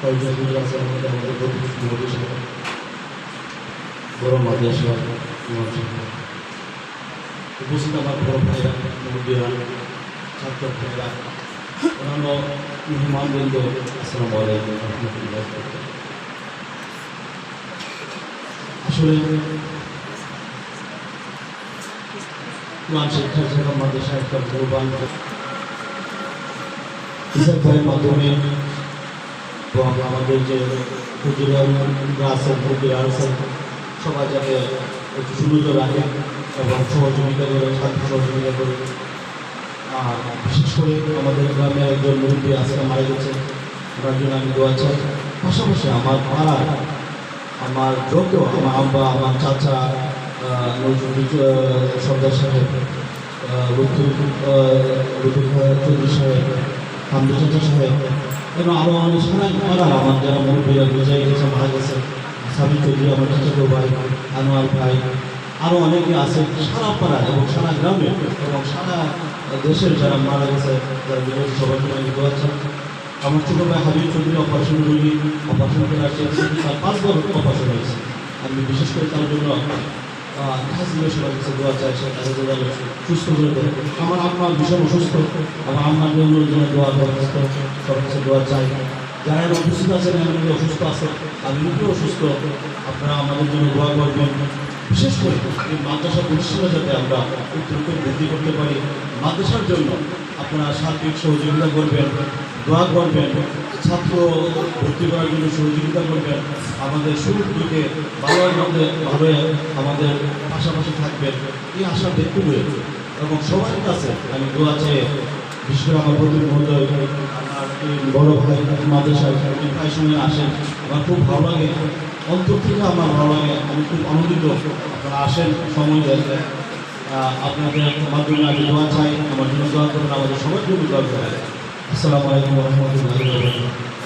কয়েকজন আছে আমাদের আমাদের প্রতিনিধি মোদী সাহেব বড় মাদিয়া সাহেব ইমাম সাহেব উপস্থিত আমার বড় ভাইরা মুরব্বীরা ছাত্র ভাইরা অন্যান্য মেহমানবৃন্দ আসলে মাদ্রাসা একটা মূলবান ভাইয়ের মাধ্যমে এবং আমাদের যে আছেন সবাই যাতে একটু সুন্দর রাখে এবং সহযোগিতা করে ছাত্র সহযোগিতা করে। আর বিশেষ করে আমাদের গ্রামে একজন মুরব্বী আজকে মারা গেছে। ওনার জন্য আমি দোয়া চাই। পাশাপাশি আমার পাড়ার আমার যত আমার আব্বা আমার চাচা সর্দার সাহেব লুৎফুল আহ, চৌধুরী সাহেব হামদু চাচা সাহেব এবং আরও অনেক সারা পাড়ার আমার যারা মন মুরব্বীরা বিজয় গেছে মারা গেছে। সাবি চৌধুরী, আমার চাচাতো ভাই, আনোয়ার ভাই আরও অনেকে আছে সারা পাড়া এবং সারা গ্রামে এবং সারা দেশের যারা মারা গেছে, যারা বিজয় সবার দোয়া চাই আমার ছোটো ভাই হাবিব চৌধুরী অপারেশন রোগী, অপারেশন করে আসছে, তার পাঁচবার অপারেশন হয়েছে। আমি বিশেষ করে তার জন্য সুস্থ করে দেয় আমার আপনার ভীষণ অসুস্থ। আমার আম্মার জন্য দোয়া দরখাস্ত সবার কাছে দোয়া চাই। যারা অসুস্থ আছেন অসুস্থ আছে আমি অসুস্থ। আপনারা আমাদের জন্য দোয়া করবেন। বিশেষ করে এই মাদ্রাসা প্রতিষ্ঠানে যাতে আমরা খুব দ্রুত বৃদ্ধি করতে পারি, মাদ্রাসার জন্য আপনারা সার্বিক সহযোগিতা করবেন, দোয়া করবেন, ছাত্র ভর্তি করার জন্য সহযোগিতা করবেন, আমাদের শুরুর দিকে ভালোর মধ্যে ভালো আমাদের পাশাপাশি থাকবেন, এই আশা দেখতে হয়েছে এবং সবার কাছে আমি দোয়া চেয়ে বিশেষ করে আমার প্রতি মহোদয়, আমার বড় ভাই মাদ্রাসায় প্রায় সময় আসেন, আমার খুব ভালো লাগে। অন্তর থেকে আমার ভালো লাগে। আমি খুব আনন্দিত। আপনারা আসেন, সময় দেন আপনাদের মাধ্যমে আমি দোয়া চাই। আমার জন্য দোয়া করবেন আমাদের সবার জন্য দোয়া করেন আসসালামু আলাইকুম রহমতুল্লাহ